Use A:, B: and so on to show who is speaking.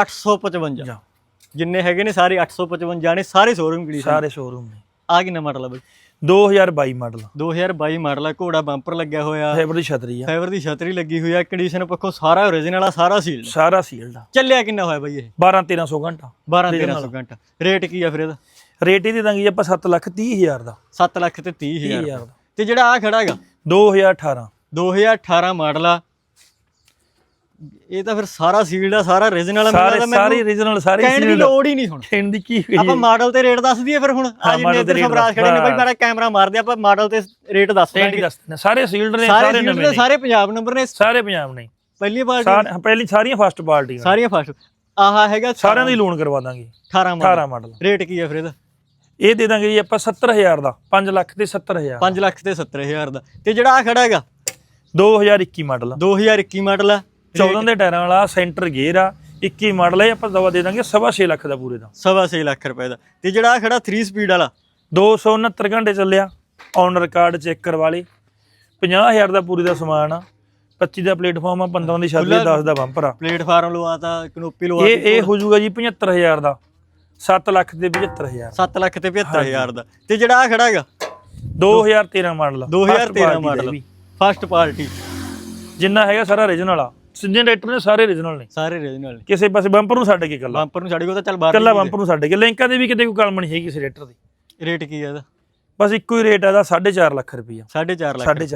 A: 855
B: ਜਾ।
A: ਜਿੰਨੇ ਹੈਗੇ ਨੇ ਸਾਰੇ 855 ਨੇ ਸਾਰੇ ਸ਼ੋਰੂਮ ਕੰਡੀਸ਼ਨ
B: ਸਾਰੇ ਸ਼ੋਰੂਮ ਨੇ।
A: ਆ ਕਿੰਨਾ ਮਾਡਲ ਆ ਬਈ?
B: 2022 ਮਾਡਲ
A: 2022 ਮਾਡਲ ਆ। ਘੋੜਾ ਬੰਪਰ ਲੱਗਿਆ ਹੋਇਆ।
B: ਫਾਈਬਰ ਦੀ ਛਤਰੀ ਆ।
A: ਫਾਈਬਰ ਦੀ ਛਤਰੀ ਲੱਗੀ ਹੋਈ ਆ ਕੰਡੀਸ਼ਨ ਪੱਖੋਂ ਸਾਰਾ ਓਰੀਜਨਲ ਆ ਸਾਰਾ ਸੀਲਡ
B: ਸਾਰਾ ਸੀਲਡ ਆ।
A: ਚੱਲਿਆ ਕਿੰਨਾ ਹੋਇਆ ਬਈ ਇਹ?
B: 12 1300 ਘੰਟਾ।
A: 12 1300 ਘੰਟਾ। ਰੇਟ ਕੀ ਆ ਫਿਰ ਇਹਦਾ?
B: ਰੇਟ ਇਹਦੀ ਦਾਂਗੇ ਆਪਾਂ 7 ਲੱਖ 30 ਹਜ਼ਾਰ ਦਾ।
A: 7 ਲੱਖ ਤੇ 30 ਹਜ਼ਾਰ
B: 30000 ਦਾ।
A: ਤੇ ਜਿਹੜਾ ਆ ਖੜਾ ਹੈਗਾ?
B: 2018
A: 2018 ਮਾਡਲ ਆ। ਇਹ ਤਾਂ ਫਿਰ ਸਾਰਾ ਸੀਲਡ ਆ ਸਾਰਾ ਓਰੀਜਨਲ ਆ
B: ਸਾਰੇ ਸਾਰੇ ਰੀਜਨਲ ਸਾਰੇ
A: ਕਹਿਣ ਦੀ ਲੋੜ ਹੀ ਨਹੀਂ ਹੁਣ।
B: ਕਹਿਣ ਦੀ ਕੀ ਹੋਈ
A: ਆਪਾਂ ਮਾਡਲ ਤੇ ਰੇਟ ਦੱਸ ਦਈਏ ਫਿਰ ਹੁਣ। ਆ ਜਿੰਨੇ ਇੱਧਰ ਸਵਰਾਜ ਖੜੇ ਨੇ ਬਾਈ
B: ਬਸ।
A: ਮਾੜਾ ਕੈਮਰਾ ਮਾਰਦੇ ਆਪਾਂ ਮਾਡਲ ਤੇ ਰੇਟ ਦੱਸ ਦਾਂਗੇ।
B: ਸਾਰੇ ਸੀਲਡ ਨੇ
A: ਸਾਰੇ ਦੇ
B: ਨੇ
A: ਸਾਰੇ ਪੰਜਾਬ ਨੰਬਰ ਨੇ।
B: ਸਾਰੇ ਪੰਜਾਬ ਨੇ।
A: ਪਹਿਲੀ
B: ਸਾਰੇ ਪਹਿਲੀ ਸਾਰੀਆਂ ਫਸਟ ਪਾਰਟੀਆਂ
A: ਸਾਰੀਆਂ ਫਸਟ ਆਹ ਹੈਗਾ
B: ਸਾਰਿਆਂ ਦੀ ਲੋਨ ਕਰਵਾ ਦਾਂਗੇ।
A: 18 ਮਾਡਲ
B: 18 ਮਾਡਲ
A: ਰੇਟ ਕੀ ਹੈ ਫਿਰ ਇਹਦਾ?
B: ਇਹ ਦੇ ਦਾਂਗੇ ਜੀ ਆਪਾਂ 70000 ਦਾ। 5 ਲੱਖ ਤੇ 70000
A: 5 ਲੱਖ ਤੇ 70000 ਦਾ। ਤੇ ਜਿਹੜਾ ਆ ਖੜਾ ਹੈਗਾ?
B: 2021 ਮਾਡਲ
A: 2021 ਮਾਡਲ ਆ।
B: 14 ਦੇ ਟਾਇਰਾਂ ਵਾਲਾ ਸੈਂਟਰ ਗੇਅਰ ਆ 21 ਮਾਡਲ ਹੈ ਆਪਾਂ ਦਵਾ ਦੇ ਦਾਂਗੇ ਸਵਾ ਛੇ ਲੱਖ ਦਾ ਪੂਰੇ ਦਾ।
A: ਸਵਾ ਛੇ ਲੱਖ ਰੁਪਏ ਦਾ। ਤੇ ਜਿਹੜਾ ਆ ਖੜਾ 3 ਸਪੀਡ ਵਾਲਾ?
B: 269 ਘੰਟੇ ਚੱਲਿਆ ਔਨਰ ਕਾਰਡ ਚੈੱਕ ਕਰਵਾ ਲਈ 50000 ਦਾ ਪੂਰੀ ਦਾ ਸਮਾਨ ਆ 25 ਦਾ ਪਲੇਟਫਾਰਮ ਆ 15 ਦੀ ਛੱਤ 10 ਦਾ ਬੰਪਰ ਆ।
A: ਪਲੇਟਫਾਰਮ ਲਵਾਤਾ ਕਨੋਪੀ ਲਵਾ
B: ਇਹ ਇਹ ਹੋ ਜਾਊਗਾ ਜੀ 75000 ਦਾ। 7 ਲੱਖ ਤੇ 75000
A: 7 ਲੱਖ ਤੇ 75000 ਦਾ। ਤੇ ਜਿਹੜਾ ਆ ਖੜਾ ਹੈਗਾ?
B: 2013 ਮਾਡਲ
A: 2013 ਮਾਡਲ। ਫਸਟ ਪਾਰਟੀ
B: ਜਿੰਨਾ ਹੈਗਾ ਸਾਰਾ origignal ਆ। ਸਿੰਜਨ ਰੇਟਰ ਨੇ ਸਾਰੇ origignal ਨੇ।
A: ਸਾਰੇ ਰੀਜਨਲ
B: ਕਿਸੇ ਪਾਸੇ ਬੰਪਰ ਨੂੰ ਛੱਡ ਕੇ ਕੱਲਾ
A: ਬੰਪਰ ਨੂੰ ਛੱਡ ਗੋ ਤਾਂ ਚੱਲ ਬਾਹਰ
B: ਕੱਲਾ ਬੰਪਰ ਨੂੰ ਛੱਡ ਕੇ। ਲਿੰਕਾਂ ਦੇ ਵੀ ਕਿਤੇ ਕੋਈ ਕਲਮ ਨਹੀਂ ਹੈਗੀ ਕਿਸੇ ਰੇਟਰ ਦੀ।
A: ਰੇਟ ਕੀ ਹੈ ਇਹਦਾ?
B: ਬਸ ਇੱਕੋ ਹੀ ਰੇਟ ਆ ਦਾ 4.5 ਲੱਖ ਰੁਪਈਆ।
A: 4.5 ਲੱਖ।
B: 4.5